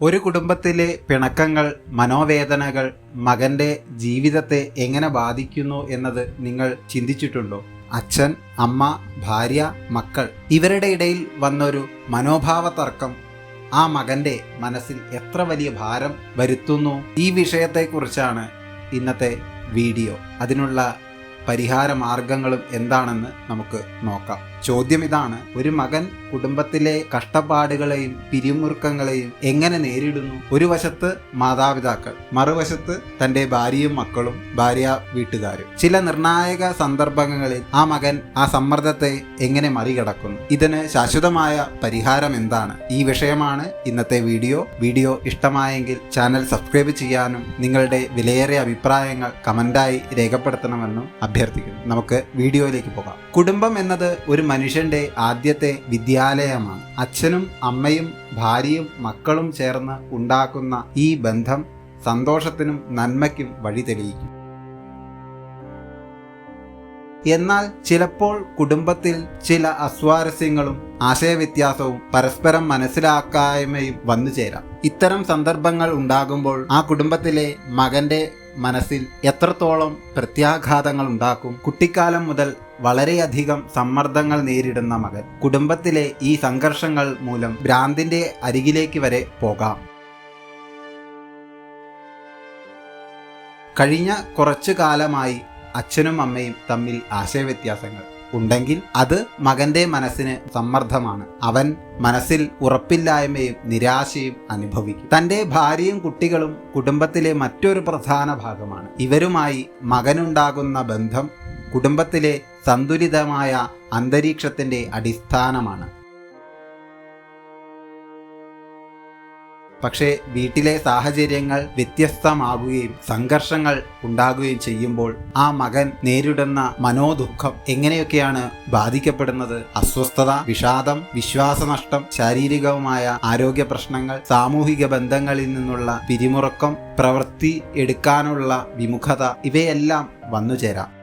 ഒരു കുടുംബത്തിലെ പിണക്കങ്ങൾ മനോവേദനകൾ മകന്റെ ജീവിതത്തെ എങ്ങനെ ബാധിക്കുന്നു എന്നത് നിങ്ങൾ ചിന്തിച്ചിട്ടുണ്ടോ? അച്ഛൻ അമ്മ ഭാര്യ മക്കൾ ഇവരുടെ ഇടയിൽ വന്നൊരു മനോഭാവ തർക്കം ആ മകന്റെ മനസ്സിൽ എത്ര വലിയ ഭാരം വരുത്തുന്നു? ഈ വിഷയത്തെക്കുറിച്ചാണ് ഇന്നത്തെ വീഡിയോ. അതിനുള്ള പരിഹാര മാർഗങ്ങളും എന്താണെന്ന് നമുക്ക് നോക്കാം. ചോദ്യം ഇതാണ്. ഒരു മകൻ കുടുംബത്തിലെ കഷ്ടപ്പാടുകളെയും പിരിമുറുക്കങ്ങളെയും എങ്ങനെ നേരിടുന്നു? ഒരു വശത്ത് മാതാപിതാക്കൾ മറുവശത്ത് തന്റെ ഭാര്യയും മക്കളും ഭാര്യ വീട്ടുകാരും. ചില നിർണായക സന്ദർഭങ്ങളിൽ ആ മകൻ ആ സമ്മർദ്ദത്തെ എങ്ങനെ മറികടക്കുന്നു? ഇതിന് ശാശ്വതമായ പരിഹാരം എന്താണ്? ഈ വിഷയമാണ് ഇന്നത്തെ വീഡിയോ. വീഡിയോ ഇഷ്ടമായെങ്കിൽ ചാനൽ സബ്സ്ക്രൈബ് ചെയ്യാനും നിങ്ങളുടെ വിലയേറിയ അഭിപ്രായങ്ങൾ കമന്റായി രേഖപ്പെടുത്തണമെന്നും അഭ്യർത്ഥിക്കുന്നു. നമുക്ക് വീഡിയോയിലേക്ക് പോകാം. കുടുംബം എന്നത് ഒരു മനുഷ്യന്റെ ആദ്യത്തെ വിദ്യാലയമാണ്. അച്ഛനും അമ്മയും ഭാര്യയും മക്കളും ചേർന്ന് ഉണ്ടാക്കുന്ന ഈ ബന്ധം സന്തോഷത്തിനും നന്മയ്ക്കും വഴി തെളിയിക്കും. എന്നാൽ ചിലപ്പോൾ കുടുംബത്തിൽ ചില അസ്വാരസ്യങ്ങളും ആശയവ്യത്യാസവും പരസ്പരം മനസ്സിലാക്കായ്മയും വന്നു ചേരാം. ഇത്തരം സന്ദർഭങ്ങൾ ഉണ്ടാകുമ്പോൾ ആ കുടുംബത്തിലെ മകന്റെ മനസ്സിൽ എത്രത്തോളം പ്രത്യാഘാതങ്ങൾ ഉണ്ടാക്കും കുട്ടിക്കാലം മുതൽ വളരെയധികം സമ്മർദ്ദങ്ങൾ നേരിടുന്ന മകൻ കുടുംബത്തിലെ ഈ സംഘർഷങ്ങൾ മൂലം ഭ്രാന്തിന്റെ അരികിലേക്ക് വരെ പോകാം. കഴിഞ്ഞ കുറച്ചു കാലമായി അച്ഛനും അമ്മയും തമ്മിൽ ആശയവ്യത്യാസങ്ങൾ ഉണ്ടെങ്കിൽ അത് മകന്റെ മനസ്സിന് സമ്മർദ്ദമാണ്. അവൻ മനസ്സിൽ ഉറപ്പില്ലായ്മയും നിരാശയും അനുഭവിക്കും. തന്റെ ഭാര്യയും കുട്ടികളും കുടുംബത്തിലെ മറ്റൊരു പ്രധാന ഭാഗമാണ്. ഇവരുമായി മകനുണ്ടാകുന്ന ബന്ധം കുടുംബത്തിലെ സന്തുലിതമായ അന്തരീക്ഷത്തിന്റെ അടിസ്ഥാനമാണ്. പക്ഷേ വീട്ടിലെ സാഹചര്യങ്ങൾ വ്യത്യസ്തമാകുകയും സംഘർഷങ്ങൾ ഉണ്ടാകുകയും ചെയ്യുമ്പോൾ ആ മകൻ നേരിടുന്ന മനോദുഃഖം എങ്ങനെയൊക്കെയാണ് ബാധിക്കപ്പെടുന്നത്? അസ്വസ്ഥത വിഷാദം വിശ്വാസനഷ്ടം ശാരീരികവുമായ ആരോഗ്യ പ്രശ്നങ്ങൾ സാമൂഹിക ബന്ധങ്ങളിൽ നിന്നുള്ള പിരിമുറക്കം പ്രവൃത്തി എടുക്കാനുള്ള വിമുഖത ഇവയെല്ലാം വന്നുചേരാം.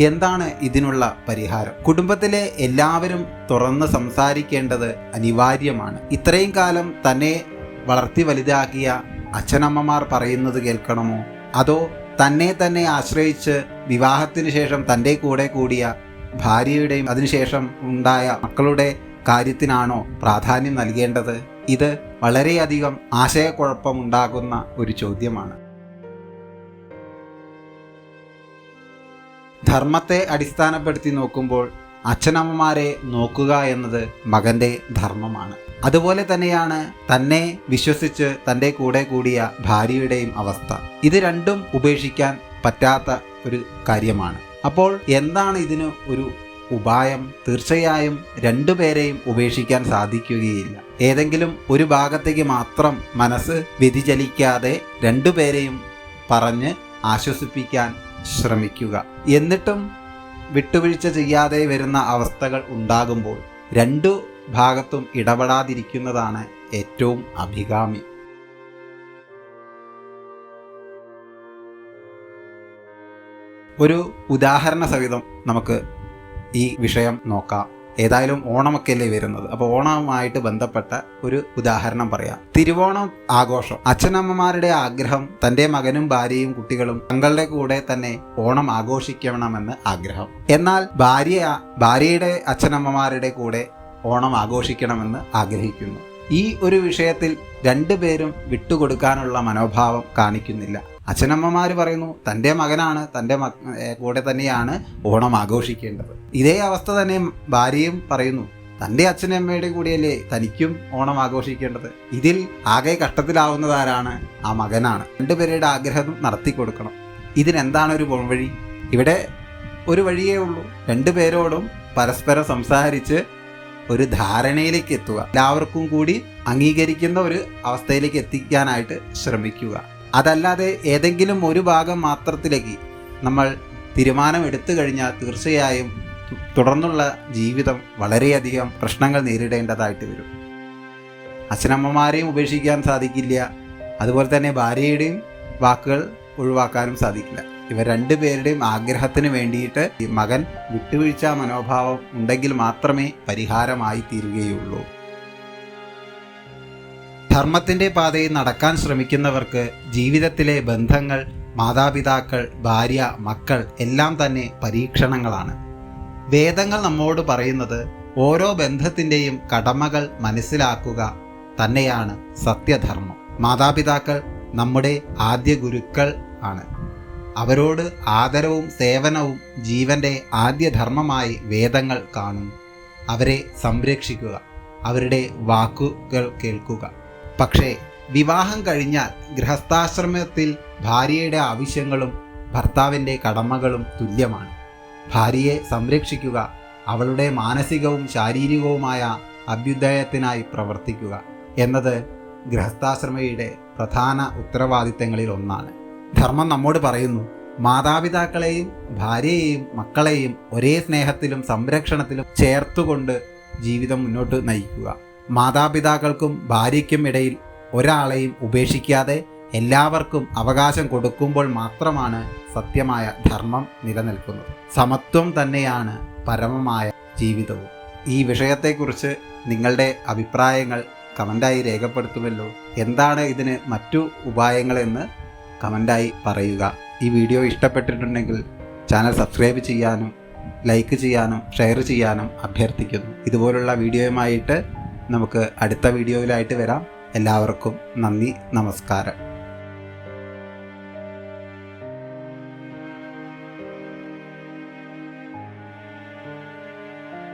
എന്താണ് ഇതിനുള്ള പരിഹാരം? കുടുംബത്തിലെ എല്ലാവരും തുറന്ന് സംസാരിക്കേണ്ടത് അനിവാര്യമാണ്. ഇത്രയും കാലം തന്നെ വളർത്തി വലുതാക്കിയ അച്ഛനമ്മമാർ പറയുന്നത് കേൾക്കണമോ? അതോ തന്നെ തന്നെ ആശ്രയിച്ച് വിവാഹത്തിന് ശേഷം തന്റെ കൂടെ കൂടിയ ഭാര്യയുടെയും അതിനുശേഷം ഉണ്ടായ മക്കളുടെ കാര്യത്തിനാണോ പ്രാധാന്യം നൽകേണ്ടത്? ഇത് വളരെയധികം ആശയക്കുഴപ്പമുണ്ടാകുന്ന ഒരു ചോദ്യമാണ്. ധർമ്മത്തെ അടിസ്ഥാനപ്പെടുത്തി നോക്കുമ്പോൾ അച്ഛനമ്മമാരെ നോക്കുക എന്നത് മകന്റെ ധർമ്മമാണ്. അതുപോലെ തന്നെയാണ് തന്നെ വിശ്വസിച്ച് തന്റെ കൂടെ കൂടിയ ഭാര്യയുടെയും അവസ്ഥ. ഇത് രണ്ടും ഉപേക്ഷിക്കാൻ പറ്റാത്ത ഒരു കാര്യമാണ്. അപ്പോൾ എന്താണ് ഇതിന് ഒരു ഉപായം? തീർച്ചയായും രണ്ടുപേരെയും ഉപേക്ഷിക്കാൻ സാധിക്കുകയില്ല. ഏതെങ്കിലും ഒരു ഭാഗത്തേക്ക് മാത്രം മനസ്സ് വ്യതിചലിക്കാതെ രണ്ടുപേരെയും പറഞ്ഞ് ആശ്വസിപ്പിക്കാൻ ശ്രമിക്കുക. എന്നിട്ടും വിട്ടുവീഴ്ച ചെയ്യാതെ വരുന്ന അവസ്ഥകൾ ഉണ്ടാകുമ്പോൾ രണ്ടു ഭാഗത്തും ഇടപെടാതിരിക്കുന്നതാണ് ഏറ്റവും അഭികാമ്യം. ഒരു ഉദാഹരണ സഹിതം നമുക്ക് ഈ വിഷയം നോക്കാം. ഏതായാലും ഓണമൊക്കെ അല്ലേ വരുന്നത്. അപ്പോൾ ഓണവുമായിട്ട് ബന്ധപ്പെട്ട ഒരു ഉദാഹരണം പറയാം. തിരുവോണം ആഘോഷം. അച്ഛനമ്മമാരുടെ ആഗ്രഹം തന്റെ മകനും ഭാര്യയും കുട്ടികളും തങ്ങളുടെ കൂടെ തന്നെ ഓണം ആഘോഷിക്കണമെന്ന് ആഗ്രഹം. എന്നാൽ ഭാര്യ ഭാര്യയുടെ അച്ഛനമ്മമാരുടെ കൂടെ ഓണം ആഘോഷിക്കണമെന്ന് ആഗ്രഹിക്കുന്നു. ഈ ഒരു വിഷയത്തിൽ രണ്ടുപേരും വിട്ടുകൊടുക്കാനുള്ള മനോഭാവം കാണിക്കുന്നില്ല. അച്ഛനമ്മമാർ പറയുന്നു തന്റെ മകനാണ് തന്റെ കൂടെ തന്നെയാണ് ഓണം ആഘോഷിക്കേണ്ടത്. ഇതേ അവസ്ഥ തന്നെ ഭാര്യയും പറയുന്നു തന്റെ അച്ഛനമ്മയുടെ കൂടിയല്ലേ തനിക്കും ഓണം ആഘോഷിക്കേണ്ടത്? ഇതിൽ ആകെ കഷ്ടത്തിലാവുന്നതാരാണ് ആ മകനാണ്. രണ്ടുപേരുടെ ആഗ്രഹം നടത്തി കൊടുക്കണം. ഇതിനെന്താണ് ഒരു പോംവഴി ഇവിടെ ഒരു വഴിയേ ഉള്ളൂ. രണ്ടുപേരോടും പരസ്പരം സംസാരിച്ച് ഒരു ധാരണയിലേക്ക് എത്തുക. എല്ലാവർക്കും കൂടി അംഗീകരിക്കുന്ന ഒരു അവസ്ഥയിലേക്ക് എത്തിക്കാനായിട്ട് ശ്രമിക്കുക. അതല്ലാതെ ഏതെങ്കിലും ഒരു ഭാഗം മാത്രത്തിലേക്ക് നമ്മൾ തീരുമാനം എടുത്തു കഴിഞ്ഞാൽ തീർച്ചയായും തുടർന്നുള്ള ജീവിതം വളരെയധികം പ്രശ്നങ്ങൾ നേരിടേണ്ടതായിട്ട് വരും. അച്ഛനമ്മമാരെയും ഉപേക്ഷിക്കാൻ സാധിക്കില്ല. അതുപോലെ തന്നെ ഭാര്യയുടെയും വാക്കുകൾ ഒഴിവാക്കാനും സാധിക്കില്ല. ഇവർ രണ്ടുപേരുടെയും ആഗ്രഹത്തിന് വേണ്ടിയിട്ട് മകൻ വിട്ടുവീഴ്ച മനോഭാവം ഉണ്ടെങ്കിൽ മാത്രമേ പരിഹാരമായി തീരുകയുള്ളൂ ധർമ്മത്തിന്റെ പാതയിൽ നടക്കാൻ ശ്രമിക്കുന്നവർക്ക് ജീവിതത്തിലെ ബന്ധങ്ങൾ മാതാപിതാക്കൾ ഭാര്യ മക്കൾ എല്ലാം തന്നെ പരീക്ഷണങ്ങളാണ്. വേദങ്ങൾ നമ്മോട് പറയുന്നത് ഓരോ ബന്ധത്തിന്റെയും കടമകൾ മനസ്സിലാക്കുക തന്നെയാണ് സത്യധർമ്മം. മാതാപിതാക്കൾ നമ്മുടെ ആദ്യ ഗുരുക്കൾ ആണ്. അവരോട് ആദരവും സേവനവും ജീവന്റെ ആദ്യ ധർമ്മമായി വേദങ്ങൾ കാണുന്നു അവരെ സംരക്ഷിക്കുക. അവരുടെ വാക്കുകൾ കേൾക്കുക. പക്ഷേ വിവാഹം കഴിഞ്ഞാൽ ഗൃഹസ്ഥാശ്രമത്തിൽ ഭാര്യയുടെ ആവശ്യങ്ങളും ഭർത്താവിന്റെ കടമകളും തുല്യമാണ്. ഭാര്യയെ സംരക്ഷിക്കുക അവളുടെ മാനസികവും ശാരീരികവുമായ അഭ്യുദയത്തിനായി പ്രവർത്തിക്കുക എന്നത് ഗൃഹസ്ഥാശ്രമയുടെ പ്രധാന ഉത്തരവാദിത്തങ്ങളിൽ ഒന്നാണ്. ധർമ്മം നമ്മോട് പറയുന്നു മാതാപിതാക്കളെയും ഭാര്യയെയും മക്കളെയും ഒരേ സ്നേഹത്തിലും സംരക്ഷണത്തിലും ചേർത്തുകൊണ്ട് ജീവിതം മുന്നോട്ട് നയിക്കുക. മാതാപിതാക്കൾക്കും ഭാര്യയ്ക്കും ഇടയിൽ ഒരാളെയും ഉപേക്ഷിക്കാതെ എല്ലാവർക്കും അവകാശം കൊടുക്കുമ്പോൾ മാത്രമാണ് സത്യമായ ധർമ്മം നിലനിൽക്കുന്നത്. സമത്വം തന്നെയാണ് പരമമായ ജീവിതവും. ഈ വിഷയത്തെക്കുറിച്ച് നിങ്ങളുടെ അഭിപ്രായങ്ങൾ കമന്റായി രേഖപ്പെടുത്തുമല്ലോ. എന്താണ് ഇതിന് മറ്റു ഉപായങ്ങളെന്ന് കമന്റായി പറയുക. ഈ വീഡിയോ ഇഷ്ടപ്പെട്ടിട്ടുണ്ടെങ്കിൽ ചാനൽ സബ്സ്ക്രൈബ് ചെയ്യാനും ലൈക്ക് ചെയ്യാനും ഷെയർ ചെയ്യാനും അഭ്യർത്ഥിക്കുന്നു. ഇതുപോലുള്ള വീഡിയോയുമായിട്ട് നമുക്ക് അടുത്ത വീഡിയോയിലായിട്ട് വരാം. എല്ലാവർക്കും നന്ദി നമസ്കാരം.